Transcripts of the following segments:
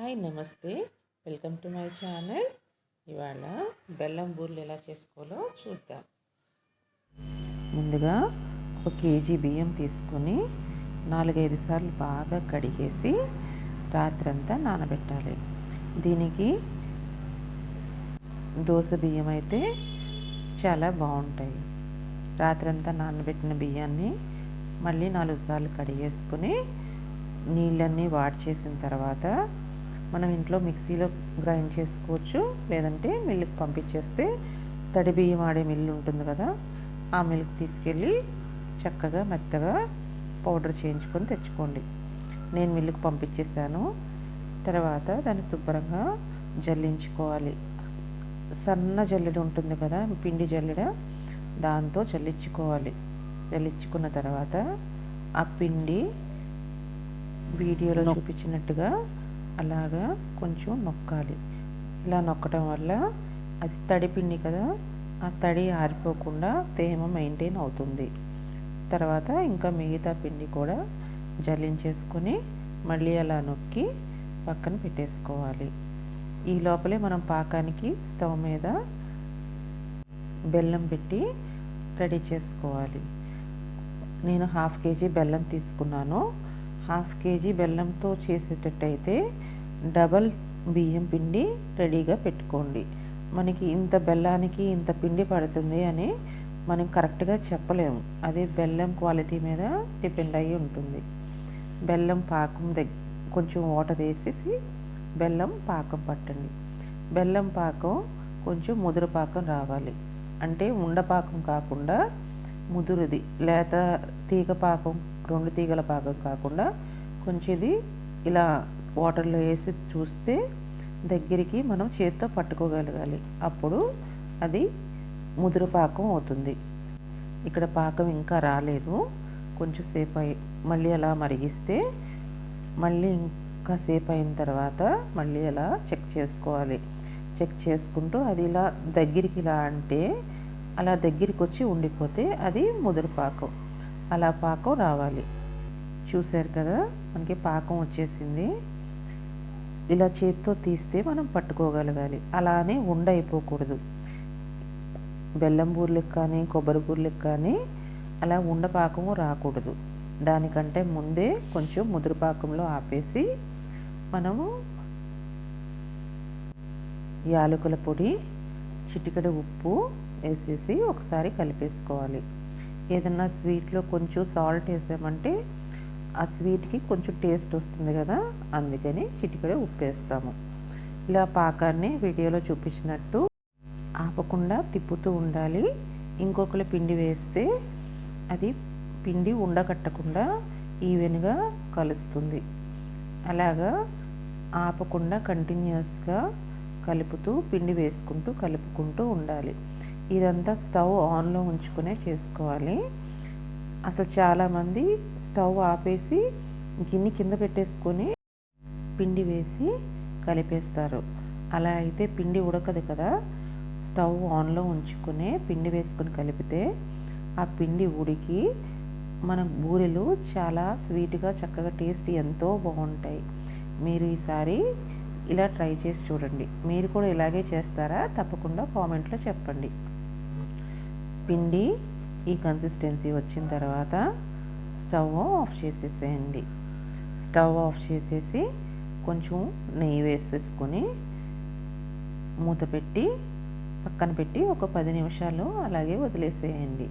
Hi నమస్తే. Welcome to my channel. ఇవాళ బెల్లం బూర్లు ఎలా చేసుకోవాలో చూద్దాం. ముందుగా ఒక కేజీ బియ్యం తీసుకొని నాలుగైదు సార్లు బాగా కడిగేసి రాత్రంతా నానబెట్టాలి. దీనికి దోశ బియ్యం అయితే చాలా బాగుంటాయి. రాత్రంతా నానబెట్టిన బియ్యాన్ని మళ్ళీ నాలుగు సార్లు కడిగేసుకొని నీళ్ళన్నీ వాడి చేసిన తర్వాత మనం ఇంట్లో మిక్సీలో గ్రైండ్ చేసుకోవచ్చు. లేదంటే మిల్లుకి పంపించేస్తే తడి బియ్యం ఆడే మిల్లు ఉంటుంది కదా ఆ మిల్క్ తీసుకెళ్ళి చక్కగా మెత్తగా పౌడర్ చేయించుకొని తెచ్చుకోండి. నేను మిల్లుకి పంపించేశాను. తర్వాత దాన్ని శుభ్రంగా జల్లించుకోవాలి. సన్న జల్లెడ ఉంటుంది కదా పిండి జల్లెడ దాంతో జల్లించుకోవాలి. జల్లించుకున్న తర్వాత ఆ పిండి వీడియోలో చూపించినట్టుగా అలాగా కొంచెం నొక్కాలి. ఇలా నొక్కడం వల్ల అది తడి పిండి కదా ఆ తడి ఆరిపోకుండా తేమ మెయింటైన్ అవుతుంది. తర్వాత ఇంకా మిగతా పిండి కూడా జల్లించేసుకొని మళ్ళీ అలా నొక్కి పక్కన పెట్టేసుకోవాలి. ఈ లోపలే మనం పాకానికి స్టవ్ మీద బెల్లం పెట్టి రెడీ చేసుకోవాలి. నేను హాఫ్ కేజీ బెల్లం తీసుకున్నాను. హాఫ్ కేజీ బెల్లంతో చేసేటట్టయితే డబల్ బియ్యం పిండి రెడీగా పెట్టుకోండి. మనకి ఇంత బెల్లానికి ఇంత పిండి పడుతుంది అని మనం కరెక్ట్గా చెప్పలేము. అది బెల్లం క్వాలిటీ మీద డిపెండ్ అయ్యి ఉంటుంది. బెల్లం పాకం దగ్గర కొంచెం వాటర్ వేసేసి బెల్లం పాకం పట్టండి. బెల్లం పాకం కొంచెం ముదురు పాకం రావాలి. అంటే ఉండపాకం కాకుండా ముదురుది లేత తీగ పాకం రెండు తీగల పాకం కాకుండా కొంచెం ఇది ఇలా వాటర్లో వేసి చూస్తే దగ్గరికి మనం చేత్తో పట్టుకోగలగాలి. అప్పుడు అది ముదురు పాకం అవుతుంది. ఇక్కడ పాకం ఇంకా రాలేదు. కొంచెం సేపు అయి మళ్ళీ అలా మరిగిస్తే మళ్ళీ ఇంకా సేపు అయిన తర్వాత మళ్ళీ అలా చెక్ చేసుకోవాలి. చెక్ చేసుకుంటూ అది ఇలా దగ్గరికి ఇలా అంటే అలా దగ్గరికి వచ్చి ఉండిపోతే అది ముదురు పాకం. అలా పాకం రావాలి. చూశారు కదా? మనకి పాకం వచ్చేసింది. ఇలా చేత్తో తీస్తే మనం పట్టుకోగలగాలి. అలానే ఉండైపోకూడదు బెల్లం బూర్లకు కానీ కొబ్బరి బూర్లకు కానీ అలా ఉండపాకము రాకూడదు. దానికంటే ముందే కొంచెం ముదురుపాకంలో ఆపేసి మనము యాలకుల పొడి చిటికడ ఉప్పు వేసేసి ఒకసారి కలిపేసుకోవాలి. ఏదన్నా స్వీట్లో కొంచెం సాల్ట్ వేసామంటే ఆ స్వీట్కి కొంచెం టేస్ట్ వస్తుంది కదా అందుకని చిటికడే ఉప్పు వేస్తాము ఇలా పాకాన్ని వీడియోలో చూపించినట్టు ఆపకుండా తిప్పుతూ ఉండాలి. ఇంకొకరి పిండి వేస్తే అది పిండి ఉండకట్టకుండా ఈవెన్గా కలుస్తుంది. అలాగా ఆపకుండా కంటిన్యూస్గా కలుపుతూ పిండి వేసుకుంటూ కలుపుకుంటూ ఉండాలి. ఇదంతా స్టవ్ ఆన్లో ఉంచుకునే చేసుకోవాలి. అసలు చాలామంది స్టవ్ ఆపేసి గిన్నె కింద పెట్టేసుకొని పిండి వేసి కలిపేస్తారు. అలా అయితే పిండి ఉడకదు కదా. స్టవ్ ఆన్లో ఉంచుకునే పిండి వేసుకొని కలిపితే ఆ పిండి ఉడికి మన బూరెలు చాలా స్వీట్గా చక్కగా టేస్ట్ ఎంతో బాగుంటాయి. మీరు ఈసారి ఇలా ట్రై చేసి చూడండి. మీరు కూడా ఇలాగే చేస్తారా? తప్పకుండా కామెంట్లో చెప్పండి. పిండి ఈ కన్సిస్టెన్సీ వచ్చిన తర్వాత స్టవ్ ఆఫ్ చేసేసేయండి. స్టవ్ ఆఫ్ చేసేసి కొంచెం నెయ్యి వేసేసుకొని మూత పెట్టి పక్కన పెట్టి ఒక పది నిమిషాలు అలాగే వదిలేసేయండి.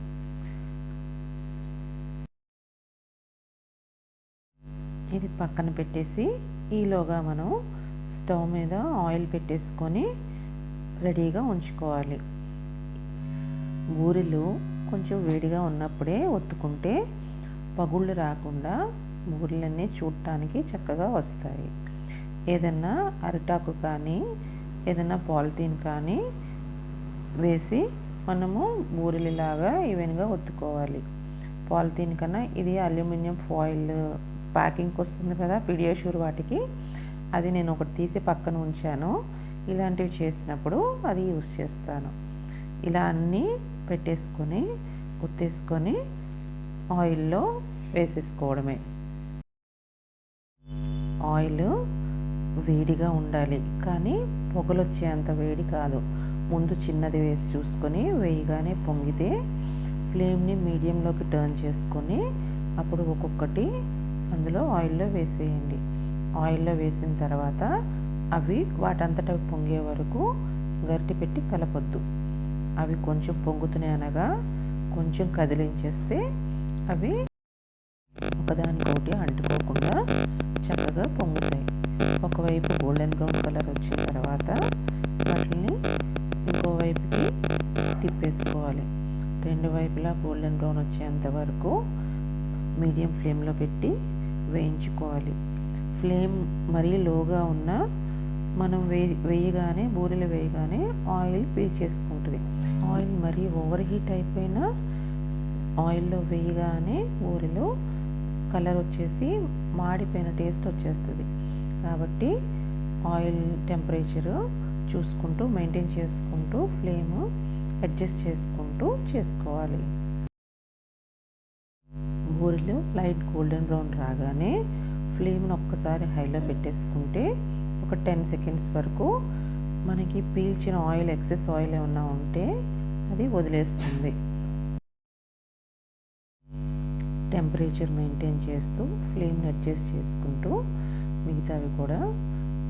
ఇది పక్కన పెట్టేసి ఈలోగా మనం స్టవ్ మీద ఆయిల్ పెట్టేసుకొని రెడీగా ఉంచుకోవాలి. బూరెలు కొంచెం వేడిగా ఉన్నప్పుడే ఒత్తుకుంటే పగుళ్ళు రాకుండా బూరెలన్నీ చూడటానికి చక్కగా వస్తాయి. ఏదన్నా అరిటాకు కానీ ఏదన్నా పాలిథీన్ కానీ వేసి మనము బూరెలులాగా ఈవెన్గా ఒత్తుకోవాలి. పాలిథీన్ కన్నా ఇది అల్యూమినియం ఫాయిల్ ప్యాకింగ్కి వస్తుంది కదా పిడియాషూర్ వాటికి. అది నేను ఒకటి తీసి పక్కన ఉంచాను. ఇలాంటివి చేసినప్పుడు అది యూస్ చేస్తాను. ఇలా అన్నీ పెట్టేసుకొని ఉత్తేసుకొని ఆయిల్లో వేసేసుకోవడమే. ఆయిల్ వేడిగా ఉండాలి కానీ పొగలొచ్చేంత వేడి కాదు. ముందు చిన్నది వేసి చూసుకొని వేయగానే పొంగితే ఫ్లేమ్ని మీడియంలోకి టర్న్ చేసుకొని అప్పుడు ఒక్కొక్కటి అందులో ఆయిల్లో వేసేయండి. ఆయిల్లో వేసిన తర్వాత అవి వాటంతట పొంగే వరకు గరిటె పెట్టి కలపొద్దు. అవి కొంచెం పొంగుతున్నాయి అనగా కొంచెం కదిలించేస్తే అవి ఒకదానికొకటి అంటుకోకుండా చక్కగా పొంగుతాయి. ఒకవైపు గోల్డెన్ బ్రౌన్ కలర్ వచ్చిన తర్వాత వాటిని ఇంకోవైపుకి తిప్పేసుకోవాలి. రెండు వైపులా గోల్డెన్ బ్రౌన్ వచ్చేంత వరకు మీడియం ఫ్లేమ్లో పెట్టి వేయించుకోవాలి. ఫ్లేమ్ మరీ లోగా ఉన్న మనం వే వేయగానే బూరెలు వేయగానే ఆయిల్ పీల్చేసుకుంటుంది. ఆయిల్ మరీ ఓవర్ హీట్ అయిపోయినా ఆయిల్లో వేయగానే ఊరిలో కలర్ వచ్చేసి మాడిపోయిన టేస్ట్ వచ్చేస్తుంది. కాబట్టి ఆయిల్ టెంపరేచరు చూసుకుంటూ మెయింటైన్ చేసుకుంటూ ఫ్లేమ్ అడ్జస్ట్ చేసుకుంటూ చేసుకోవాలి. ఊరిలో లైట్ గోల్డెన్ బ్రౌన్ రాగానే ఫ్లేమ్ని ఒక్కసారి హైలో పెట్టేసుకుంటే ఒక టెన్ సెకండ్స్ వరకు మనకి పీల్చిన ఆయిల్ ఎక్సెస్ ఆయిల్ ఏమన్నా ఉంటే అది వదిలేస్తుంది. టెంపరేచర్ మెయింటైన్ చేస్తూ ఫ్లేమ్ని అడ్జస్ట్ చేసుకుంటూ మిగతావి కూడా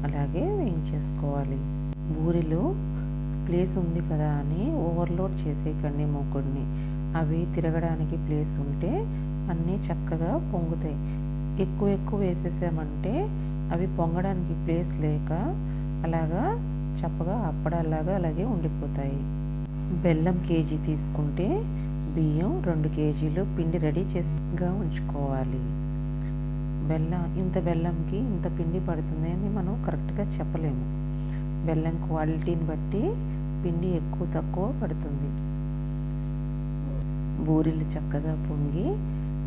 అలాగే వేయించేసుకోవాలి. బూరెలో ప్లేస్ ఉంది కదా అని ఓవర్లోడ్ చేసేయకండి మూకుడిని అవి తిరగడానికి ప్లేస్ ఉంటే అన్నీ చక్కగా పొంగుతాయి. ఎక్కువ ఎక్కువ వేసేసామంటే అవి పొంగడానికి ప్లేస్ లేక అలాగా చప్పగా అప్పడాలాగా అలాగే ఉండిపోతాయి. బెల్లం కేజీ తీసుకుంటే బియ్యం రెండు కేజీలు పిండి రెడీ చేసిగా ఉంచుకోవాలి. బెల్లం ఇంత బెల్లంకి ఇంత పిండి పడుతుంది అని మనం కరెక్ట్గా చెప్పలేము. బెల్లం క్వాలిటీని బట్టి పిండి ఎక్కువ తక్కువ పడుతుంది. బూరెలు చక్కగా పొంగి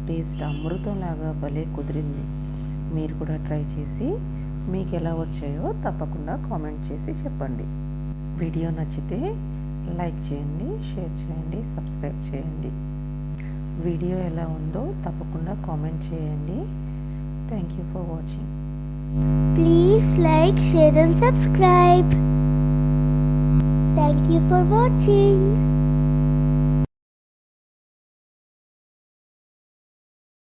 టేస్ట్ అమృతంలాగా భలే కుదిరింది. మీరు కూడా ట్రై చేసి మీకు ఎలా వచ్చాయో తప్పకుండా కామెంట్ చేసి చెప్పండి. వీడియో నచ్చితే లైక్ చేయండి షేర్ చేయండి సబ్స్క్రైబ్ చేయండి. వీడియో ఎలా ఉందో తప్పకుండా కామెంట్ చేయండి. Thank you for watching. Please like share and subscribe. Thank you for watching.